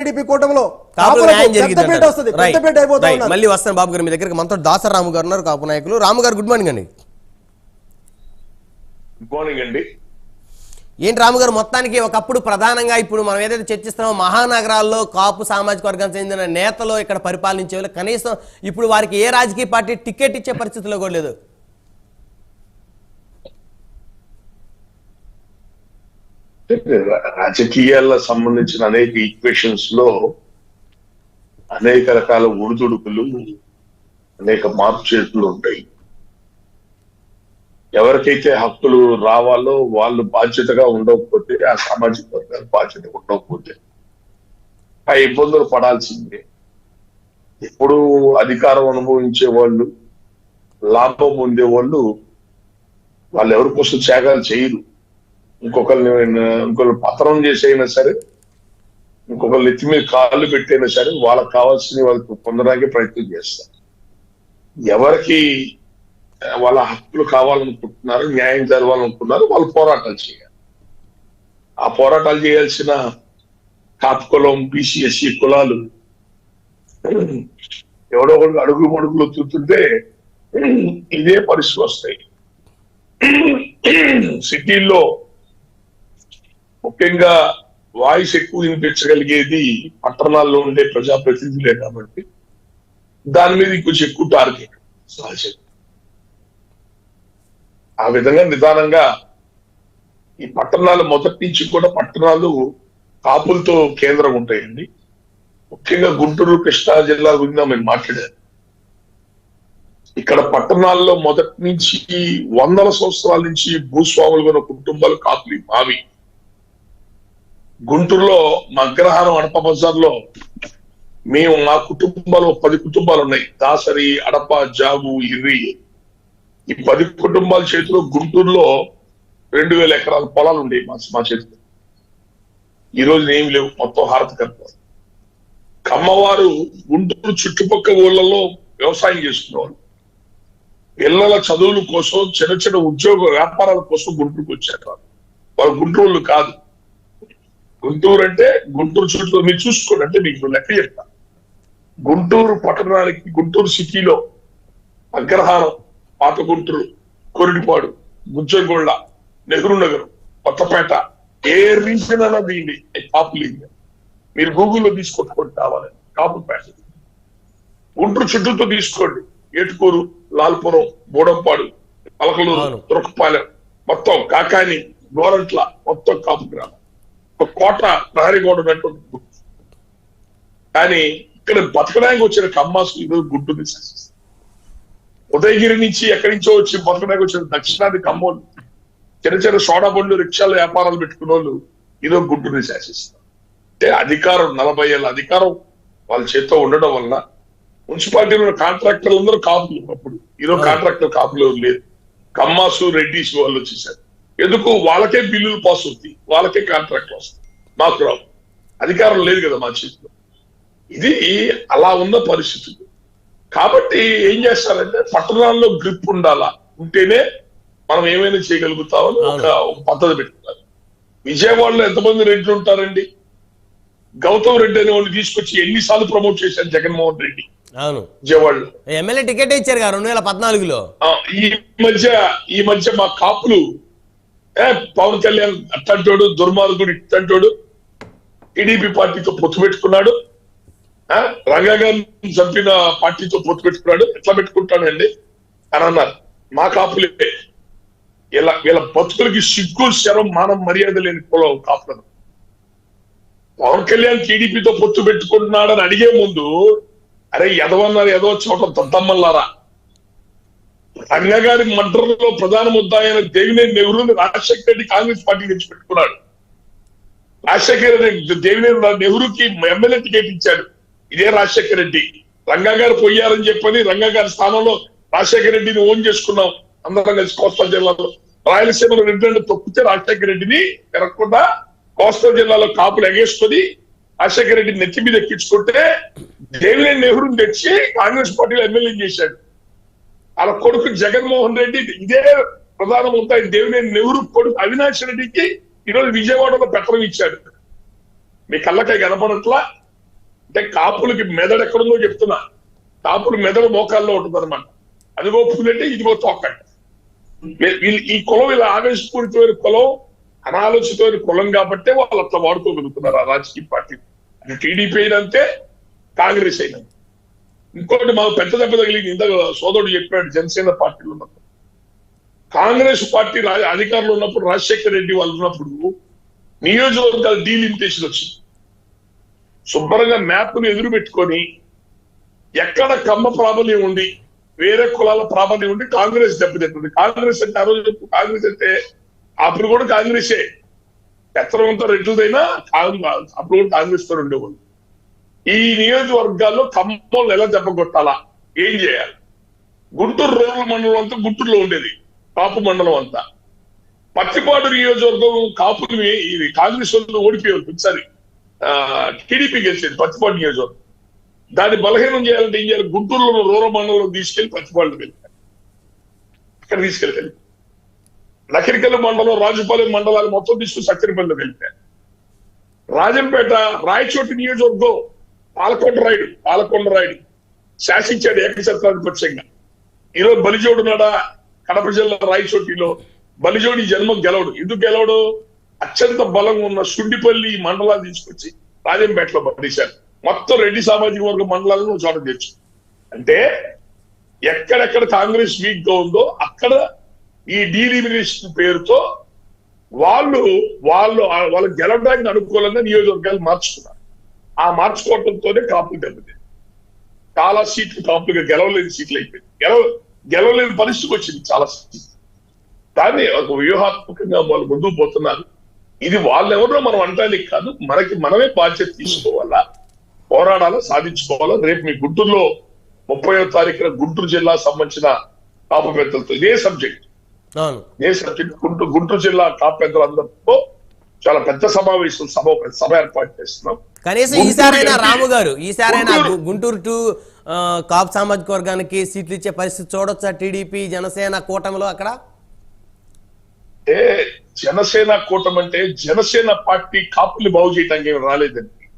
TDP కూటమిలో పెద్దపేట వస్తుంది. పెద్దపేట. మళ్ళీ వస్తాను బాబు గారు మీ దగ్గరికి మనతో దాసరాము గారు ఉన్నారు కాపు నాయకులు. రాము గారు గుడ్ మార్నింగ్ అండి. గుడ్ మార్నింగ్ అండి. ఏంటి రాము గారు మొత్తానికి ఒకప్పుడు ప్రధానంగా ఇప్పుడు మనం ఏదైతే చర్చిస్తున్నామో మహానగరాల్లో కాపు సామాజిక వర్గానికి చెందిన నేతలు ఇక్కడ పరిపాలించే వాళ్ళు కనీసం ఇప్పుడు వారికి ఏ రాజకీయ పార్టీ టికెట్ ఇచ్చే పరిస్థితిలో కూడా లేదు. రా- సంబంధించిన అనేక ఈక్వేషన్స్లో అనేక రకాల ఉడుదుడుకులు అనేక మార్పు చేతులు ఉంటాయి. ఎవరికైతే హక్కులు రావాలో వాళ్ళు బాధ్యతగా ఉండకపోతే ఆ సామాజిక వర్గాలు బాధ్యత ఉండకపోతే ఆ ఇబ్బందులు పడాల్సిందే. ఎప్పుడు అధికారం అనుభవించే వాళ్ళు లాభం ఉండే వాళ్ళు వాళ్ళు ఎవరి కోసం త్యాగాలు చేయరు. ఇంకొకరిని ఇంకొకరు పత్రం చేసైనా సరే ఇంకొకరు నెత్తి మీద కాళ్ళు పెట్టైనా సరే వాళ్ళకి కావాల్సిన వాళ్ళకి పొందడానికి ప్రయత్నం చేస్తారు. ఎవరికి వాళ్ళ హక్కులు కావాలనుకుంటున్నారు న్యాయం జరగాలనుకుంటున్నారు వాళ్ళు పోరాటాలు చేయాలి. ఆ పోరాటాలు చేయాల్సిన కాపు కులం బీసీ ఎస్సీ కులాలు ఎవడో ఒకరికి అడుగు మడుగులు చూస్తుంటే ఇదే పరిస్థితి వస్తాయి. సిటీల్లో ముఖ్యంగా వాయిస్ ఎక్కువ వినిపించగలిగేది పట్టణాల్లో ఉండే ప్రజాప్రతినిధులే కాబట్టి దాని మీద కొంచెం ఎక్కువ టార్గెట్ సహజం ఆ విధంగా నిదానంగా ఈ పట్టణాలు మొదటి నుంచి కూడా పట్టణాలు కాపులతో కేంద్రం ఉంటాయండి. ముఖ్యంగా గుంటూరు కృష్ణా జిల్లా గురించి మేము మాట్లాడారు ఇక్కడ పట్టణాల్లో మొదటి నుంచి వందల సంవత్సరాల నుంచి భూస్వాములు ఉన్న కుటుంబాలు కాపులు మావి. గుంటూరులో మా అగ్రహారం అడప బజార్లో మేము మా కుటుంబాలు పది కుటుంబాలు ఉన్నాయి. దాసరి అడప జాగు ఇర్రి. ఈ పది కుటుంబాల చేతిలో గుంటూరులో రెండు వేల ఎకరాల పొలాలు ఉండేవి మా మా చేతిలో. ఈ రోజు ఏమి లేవు. మొత్తం హారతకర్త కమ్మవారు గుంటూరు చుట్టుపక్కల ఊళ్ళలో వ్యవసాయం చేస్తున్నారు పిల్లల చదువుల కోసం చిన్న చిన్న ఉద్యోగ వ్యాపారాల కోసం గుంటూరుకు వచ్చారు. వాళ్ళు. గుంటూరులు గుంటూరు కాదు. గుంటూరు అంటే గుంటూరు చుట్టూ మీరు చూసుకోండి అంటే మీకు లెక్క చెప్తా. గుంటూరు పట్టణానికి గుంటూరు సిటీలో అగ్రహారం పాత గుంటూరు కొరిటిపాడు గుజ్జంగొళ్ళ నెహ్రూ నగర్ కొత్తపేట ఏ రీజన్ అన్నా దీన్ని పాపులేట్ మీరు గూగుల్లో తీసుకొట్టుకోండి కావాలని కాపుపేట గుంటూరు చుట్టూతో తీసుకోండి. ఏటుకూరు లాల్పురం బోడంపాడు పలకలూరు. తురకపాలెం మొత్తం కాకాని గోరంట్ల మొత్తం కాపు గ్రామం. ఒక కోట ప్రహరీ గోడ ఉన్నటువంటి గుర్తు. కానీ ఇక్కడ బతకడానికి వచ్చిన కమ్మాసు ఈరోజు శాసిస్తారు ఉదయగిరి నుంచి ఎక్కడి నుంచో వచ్చి బతకడానికి వచ్చిన దక్షిణాది కమ్మోళ్ళు చిన్న చిన్న సోడా బండ్లు రిక్షాలు వ్యాపారాలు పెట్టుకున్న వాళ్ళు ఈరోజు గుంటూరుని శాసిస్తారు అంటే అధికారం నలభై ఏళ్ళ అధికారం వాళ్ళ చేతితో ఉండడం వల్ల మున్సిపాలిటీలో ఉన్న కాంట్రాక్టర్లు అందరూ కాపులు అప్పుడు ఈరోజు కాంట్రాక్టర్ కాపులు లేరు. కమ్మాసు రెడ్డిస్ వాళ్ళు వచ్చేసారు. ఎందుకు? వాళ్ళకే బిల్లులు పాస్ అవుతాయి. వాళ్ళకే కాంట్రాక్ట్ వస్తాయి. మాకు రావు. అధికారం లేదు కదా మా చేతిలో. ఇది అలా ఉన్న పరిస్థితులు కాబట్టి ఏం చేస్తారంటే పట్టణాల్లో గ్రిప్ ఉండాలా? ఉంటేనే మనం ఏమైనా చేయగలుగుతామని ఒక పద్ధతి పెట్టుకున్నారు. విజయవాడలో ఎంతమంది రెడ్లు ఉంటారండి? గౌతమ్ రెడ్డి అనే వాడిని తీసుకొచ్చి ఎన్నిసార్లు ప్రమోట్ చేశారు జగన్మోహన్ రెడ్డి. అవును. విజయవాడలో. ఎమ్మెల్యే టికెట్ ఇచ్చారు రెండు వేల పద్నాలుగులో? ఈ మధ్య ఈ మధ్య మా కాపులు ఏ పవన్ కళ్యాణ్ అట్టంటోడు దుర్మార్గుడు ఇట్టంటోడు టీడీపీ పార్టీతో పొత్తు పెట్టుకున్నాడు. ఆ, రంగా గారిని చంపిన పార్టీతో పొత్తు పెట్టుకున్నాడు. ఎట్లా పెట్టుకుంటాడండి? అని అన్నారు. మా కాపులే. ఇలా వీళ్ళ బతుకులకి సిగ్గు శరం మానం మర్యాద లేని కులం కాపులను. పవన్ కళ్యాణ్ టీడీపీతో పొత్తు పెట్టుకుంటున్నాడని అడిగే ముందు అరే ఎదవన్నారు ఏదో చోట దద్దమ్మల్లారా? రంగగారి మర్డర్లో ప్రధాన ముద్దాయన దేవినేని నెహ్రూని రాజశేఖర రెడ్డి కాంగ్రెస్ పార్టీ తెచ్చి పెట్టుకున్నాడు. రాజశేఖర రెడ్డి దేవినేని నెహ్రూకి ఎమ్మెల్యే టికెట్ ఇచ్చాడు. ఇదే రాజశేఖర రెడ్డి. రంగా గారు పోయారని చెప్పని రంగా గారి స్థానంలో రాజశేఖర రెడ్డిని ఓన్ చేసుకున్నాం. అందరం కలిసి కోస్తా జిల్లాలో. రాయలసీమలో రెండు తొక్కితే రాజశేఖర రెడ్డిని పెరగకుండా కోస్తా జిల్లాలో కాపులు ఎగేసుకొని రాజశేఖర రెడ్డిని నెత్తి మీద ఎక్కించుకుంటే దేవినేని నెహ్రూని తెచ్చి కాంగ్రెస్ పార్టీలో ఎమ్మెల్యే చేశాడు. వాళ్ళ కొడుకు జగన్మోహన్ రెడ్డి ఇదే ప్రధానమంత్రి దేవినేని నెహ్రూ కొడుకు అవినాష్ రెడ్డికి ఈరోజు విజయవాడలో పెత్తనం ఇచ్చాడు. మీ కళ్ళకై కనపడట్లా? అంటే కాపులకి మెదడు ఎక్కడుందో చెప్తున్నా. కాపులు మెదడు మోకాల్లో ఉంటుంది అనమాట అదిగో పులంటే ఇదిగో తోకండి ఈ కులం ఇలా ఆవేశపూరితమైన కులం అనాలోచితమైన కులం కాబట్టే వాళ్ళు అట్లా వాడుకోగలుగుతున్నారు ఆ రాజకీయ పార్టీ అది టీడీపీ అయినంతే కాంగ్రెస్ అయినంతే. ఇంకోటి మాకు పెద్ద దెబ్బ తగిలింది. ఇంత సోదరుడు చెప్పాడు జనసేన పార్టీలో ఉన్నప్పుడు. కాంగ్రెస్ పార్టీ రా- అధికారంలో ఉన్నప్పుడు రాజశేఖర రెడ్డి వాళ్ళు ఉన్నప్పుడు నియోజకవర్గాల డీలిమిటేషన్ వచ్చింది. శుభ్రంగా మ్యాప్ను ఎదురు పెట్టుకొని ఎక్కడ కమ్మ ప్రాబల్యం ఉంది వేరే కులాల ప్రాబల్యం ఉండి కాంగ్రెస్ దెబ్బతింటుంది. కాంగ్రెస్ అంటే ఆ రోజు కాంగ్రెస్ అంటే అప్పుడు కూడా కాంగ్రెసే. ఎత్తరం అంతా రెడ్లదైనా అప్పుడు కూడా కాంగ్రెస్తో ఉండేవాళ్ళు. ఈ నియోజకవర్గాల్లో ఖమ్మంలో ఎలా చెప్పగొట్టాలా ఏం చేయాలి? గుంటూరు రూరల్ మండలం అంతా గుంటూరులో ఉండేది కాపు మండలం అంతా. పత్తిపాడు నియోజకవర్గం కాపులు ఇది కాంగ్రెస్ వాళ్ళు ఓడిపోయారు ఒకసారి. టీడీపీ గెలిచేది పత్తిపాడు నియోజకవర్గం. దాన్ని బలహీనం చేయాలంటే ఏం చేయాలి? గుంటూరులో ఉన్న రూరల్ మండలం తీసుకెళ్ళి పత్తిపాడులో వెళ్ళారు అక్కడ తీసుకెళ్ళాలి నకిరికల్ మండలం రాజుపాలెం మండలాలు మొత్తం తీసుకుని సత్యనపల్లిలో వెళ్ళిపోయారు రాజంపేట రాయచోటి నియోజకవర్గం పాలకొండ రాయుడు పాలకొండ రాయుడు శాసించాడు ఏకఛత్రాధిపత్యంగా ఈరోజు బలిజోడు నాడా కడప జిల్లా రాయచోటిలో బలిజోడి జన్మ గెలవడు. ఎందుకు గెలవడు? అత్యంత బలం ఉన్న సుండిపల్లి మండలాలు తీసుకొచ్చి రాజంపేటలో పడేశారు మొత్తం రెడ్డి సామాజిక వర్గ మండలాలను ఒక చోట తెచ్చు. అంటే ఎక్కడెక్కడ కాంగ్రెస్ వీక్గా ఉందో అక్కడ ఈ డీలిమినేషన్ పేరుతో వాళ్ళు వాళ్ళు వాళ్ళు గెలవడానికి అనుకూలంగా నియోజకవర్గాలు మార్చుకున్నారు. ఆ మార్చుకోవడంతోనే కాపులు దెబ్బతింది చాలా సీట్లు కాపులుగా గెలవలేని సీట్లు అయిపోయింది గెలవ గెలవలేని పరిస్థితికి వచ్చింది చాలా సీట్లు. దాన్ని ఒక వ్యూహాత్మకంగా వాళ్ళు ముందుకు పోతున్నారు. ఇది వాళ్ళెవరో మనం అంటానికి కాదు మనకి మనమే బాధ్యత తీసుకోవాలా పోరాడాలా సాధించుకోవాలా. రేపు మీ గుంటూరులో ముప్పై తారీఖున గుంటూరు జిల్లా సంబంధించిన కాపు పెద్దలతో ఇదే సబ్జెక్ట్. ఏ సబ్జెక్ట్ గుంటూరు గుంటూరు జిల్లా కాపు పెద్దలందరితో చాలా పెద్ద సమావేశం సభ సభ ఏర్పాటు చేస్తున్నాం. కనీసం ఈసారైనా రాము గారు ఈసారైనా గుంటూరు- టు కాపు సామాజిక వర్గానికి సీట్లు ఇచ్చే పరిస్థితి చూడొచ్చా టీడీపీ జనసేన కూటమిలో అక్కడ? అంటే జనసేన కూటమి అంటే జనసేన పార్టీ కాపుల్ని బాగు చేయడానికి ఏమి రాలేదండి.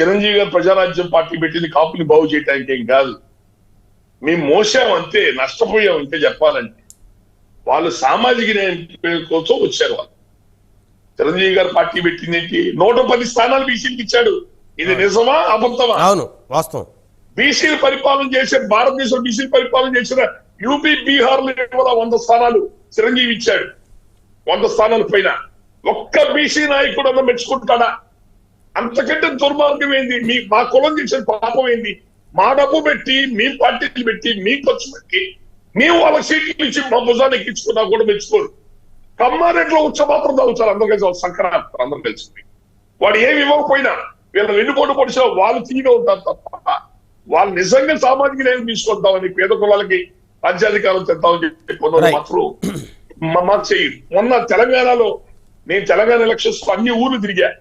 చిరంజీవి గారు ప్రజారాజ్యం పార్టీ పెట్టింది కాపుల్ని బాగు చేయడానికి ఏం కాదు. మేము మోసాం అంతే నష్టపోయాం అంతే చెప్పాలంటే. వాళ్ళు సామాజిక న్యాయం కోసం వచ్చారు వాళ్ళు. చిరంజీవి గారు పార్టీ పెట్టింది ఏంటి? నూట పది స్థానాలు బీసీలకు ఇచ్చాడు. ఇది నిజమా అబద్ధమా? అవును వాస్తవం. బీసీలు పరిపాలన చేసే భారతదేశం బీసీలు పరిపాలన చేసిన యూపీ బీహార్లో కూడా వంద స్థానాలు చిరంజీవి ఇచ్చాడు. వంద స్థానాల పైన. ఒక్క బీసీ నాయకుడు అన్న మెచ్చుకుంటాడా? అంతకంటే దుర్మార్గం ఏంది? మీ మా కులం చేసిన పాపం ఏంది? మా డబ్బు పెట్టి మీ పార్టీలు పెట్టి మీ ఖర్చు పెట్టి మేము వాళ్ళ సీట్లు ఇచ్చి మా భుజాన్ని ఎక్కించుకున్నా కూడా మెచ్చుకోరు. కమ్మారెడ్లో ఉచ్చమాత్రం తాగుతారు అందరు కలిసి సంక్రాంతి అందరు కలిసి. వాడు ఏమి ఇవ్వకపోయినా వీళ్ళ వెన్నుపోటు పొడిచిన వాళ్ళు తీగా ఉంటారు తప్ప వాళ్ళు నిజంగా సామాజిక న్యాయం తీసుకొద్దామని పేద కులాలకి రాజ్యాధికారం తెద్దామని చెప్పి. మాత్రం మ- చేయరు. మొన్న తెలంగాణలో నేను తెలంగాణ ఎలక్షన్స్ అన్ని ఊర్లు తిరిగా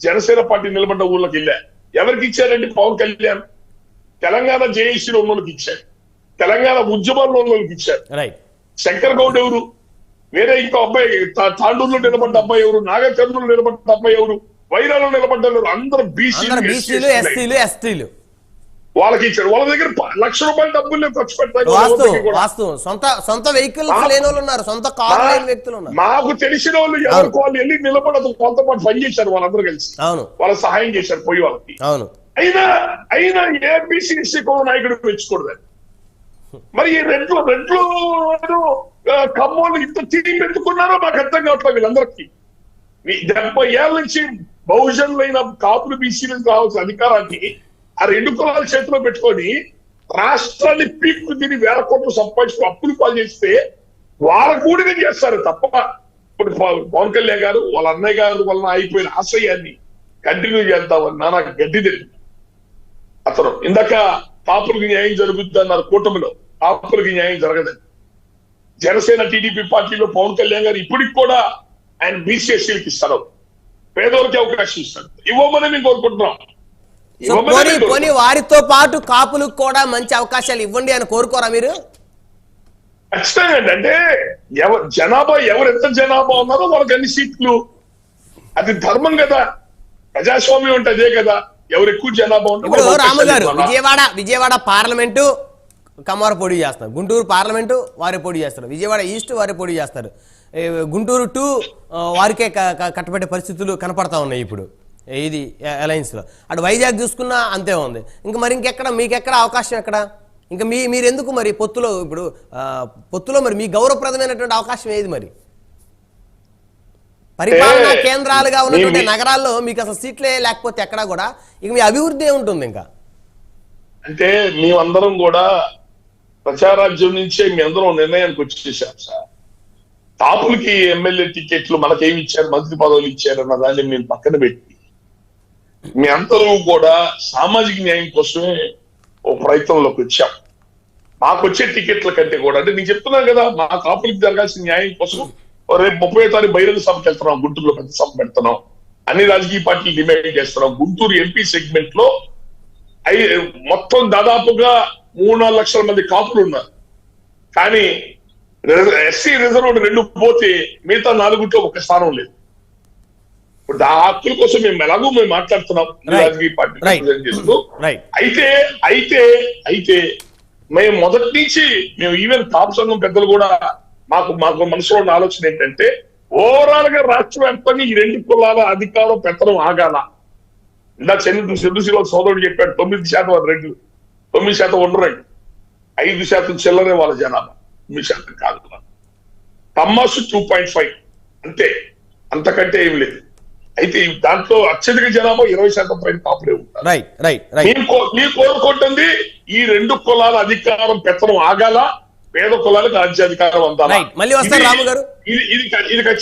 జనసేన పార్టీ నిలబడ్డ ఊర్లకు వెళ్ళా. ఎవరికి ఇచ్చారండి? పవన్ కళ్యాణ్. తెలంగాణ జేఏసీలో ఉన్న వాళ్ళకి ఇచ్చారు. తెలంగాణ ఉద్యమంలో ఉన్న వాళ్ళకి ఇచ్చారు శంకర్ గౌడ్ ఎవరు? వేరే ఇంకో అబ్బాయి తాండూరులో నిలబడ్డ అబ్బాయి ఎవరు? నాగచంద్రులు నిలబడ్డ అబ్బాయి ఎవరు? వైరాలో నిలబడ్డ ఎవరు? అందరూ బీసీలు ఎస్సీలు ఎస్టీలు వాళ్ళకి ఇచ్చారు. వాళ్ళ దగ్గర లక్ష రూపాయల డబ్బులు ఖర్చు. వాస్తవం సొంత సొంత వాళ్ళు ఉన్నారు. సొంత వ్యక్తులు ఉన్నారు. మాకు తెలిసిన వాళ్ళు ఎవరికి వాళ్ళు వెళ్ళి నిలబడదు. వాళ్ళతో పాటు పని చేశారు వాళ్ళందరూ కలిసి. అవును. వాళ్ళ సహాయం చేశారు పోయి వాళ్ళకి. అవును. అయినా అయినా ఏ బీసీసీ కూడా నాయకుడు మెచ్చుకూడదు మరి ఈ రెండు రెండు ఖమ్మంలో ఇంత తీరి పెట్టుకున్నారో మాకు అర్థం కావట్లేదు వీళ్ళందరికీ. డెబ్బై ఏళ్ళ నుంచి బహుజనులైన కాపులు బీసీలకు కావాల్సిన అధికారాన్ని ఆ రెండు కులాల చేతిలో పెట్టుకొని రాష్ట్రాన్ని పీక్కు తిని వేల కోట్లు సంపాదించుకు అప్పులు పాలు చేస్తే వాళ్ళ కూడిన చేస్తారు తప్ప. ఇప్పుడు పవన్ కళ్యాణ్ గారు వాళ్ళ అన్నయ్య గారు వలన అయిపోయిన ఆశయాన్ని కంటిన్యూ చేద్దామని నాకు గడ్డి తెలియదు అతను ఇందాక కాపులకు న్యాయం జరుగుద్ది అన్నారు కూటమిలో. కాపులకు న్యాయం జరగదని జనసేన టీడీపీ పార్టీలో పవన్ కళ్యాణ్ గారు ఇప్పటికి కూడా ఆయన బీసీఎస్సీలకు ఇస్తారు. పేదోళ్ళకి అవకాశం ఇస్తారు. ఇవ్వమని మేము కోరుకుంటున్నాం. పోనీ వారితో పాటు కాపులకు కూడా మంచి అవకాశాలు ఇవ్వండి అని కోరుకోరా మీరు? ఖచ్చితంగా అండి. అంటే ఎవరు జనాభా ఎవరు ఎంత జనాభా ఉన్నారో వాళ్ళకి అన్ని సీట్లు. అది ధర్మం కదా. ప్రజాస్వామ్యం అంటే అదే కదా. ఎవరు ఎక్కువ జనాభా ఇప్పుడు రాము గారు? విజయవాడ విజయవాడ పార్లమెంటు కమ్మారు పోటీ చేస్తారు. గుంటూరు పార్లమెంటు వారే పోటీ చేస్తారు. విజయవాడ ఈస్ట్ వారే పోటీ చేస్తారు. గుంటూరు టు వారికే కట్టబెట్టే పరిస్థితులు కనపడతా ఉన్నాయి ఇప్పుడు. ఇది అలయన్స్లో. అటు వైజాగ్ చూసుకున్నా అంతే ఉంది. ఇంకా మరి ఇంకెక్కడ మీకెక్కడ అవకాశం ఎక్కడ? ఇంకా మీ మీరు ఎందుకు మరి పొత్తులో ఇప్పుడు పొత్తులో మరి మీ గౌరవప్రదమైనటువంటి అవకాశం ఏది మరి? పరిపాలనా కేంద్రాలుగా ఉన్నటువంటి నగరాల్లో మీకు అసలు సీట్లే లేకపోతే ఎక్కడా కూడా ఇక మీ అభివృద్ధి ఉంటుంది ఇంకా? అంటే మేమందరం కూడా ప్రచారాజ్యం నుంచే మీ అందరం నిర్ణయానికి వచ్చేసాం సార్. టాపులకి ఎమ్మెల్యే టికెట్లు మనకేమి ఇచ్చారు మంత్రి పదవులు ఇచ్చారు అన్న దాన్ని మేము పక్కన పెట్టి మీ అందరూ కూడా సామాజిక న్యాయం కోసమే ఓ ప్రయత్నంలోకి వచ్చాం. మాకు వచ్చే టికెట్ల కంటే కూడా అంటే నేను చెప్తున్నాను కదా మా కాపులకి జరగాల్సిన న్యాయం కోసం రేపు ముప్పై తారీఖు బహిరంగ సభకి వెళ్తున్నాం గుంటూరులో పెద్ద సభ పెడుతున్నాం. అన్ని రాజకీయ పార్టీలు డిమాండ్ చేస్తున్నాం. గుంటూరు ఎంపీ సెగ్మెంట్లో మొత్తం దాదాపుగా మూడు నాలుగు లక్షల మంది కాపులు ఉన్నారు. కానీ ఎస్సీ రిజర్వ్ రెండు పోతే మిగతా నాలుగుట్లో ఒక స్థానం లేదు. ఇప్పుడు ఆ హక్కుల కోసం మేము ఎలాగో మేము మాట్లాడుతున్నాం. రాజకీయ పార్టీ చేస్తూ. రైట్ అయితే అయితే అయితే మేము మొదటి నుంచి మేము ఈవెన్ కాపు సంఘం పెద్దలు కూడా మాకు మాకు మనసులో ఉన్న ఆలోచన ఏంటంటే ఓవరాల్గా రాష్ట్ర వ్యాప్తంగా ఈ రెండు కులాల అధికారం పెత్తనం ఆగాల. ఇందా చంద్ర చంద్రశీల సోదరుడు చెప్పాడు తొమ్మిది శాతం రెండు తొమ్మిది శాతం ఉండరండి ఐదు శాతం చిల్లరే వాళ్ళ జనాభా. తొమ్మిది శాతం కాదు తమ్మాసు టూ పాయింట్ ఫైవ్ అంతే. అంతకంటే ఏమి లేదు. అయితే దాంట్లో అత్యధిక జనాభా ఇరవై శాతం పైన కాపులే ఉంటారు. మేము కోరుకుంటుంది ఈ రెండు కులాల అధికారం పెత్తనం ఆగాల. పేద కులాలకు రాజ్యాధికారం అందాలా. మళ్ళీ వస్తారు రాము గారు. ఇది ఇది ఇది ఖచ్చితంగా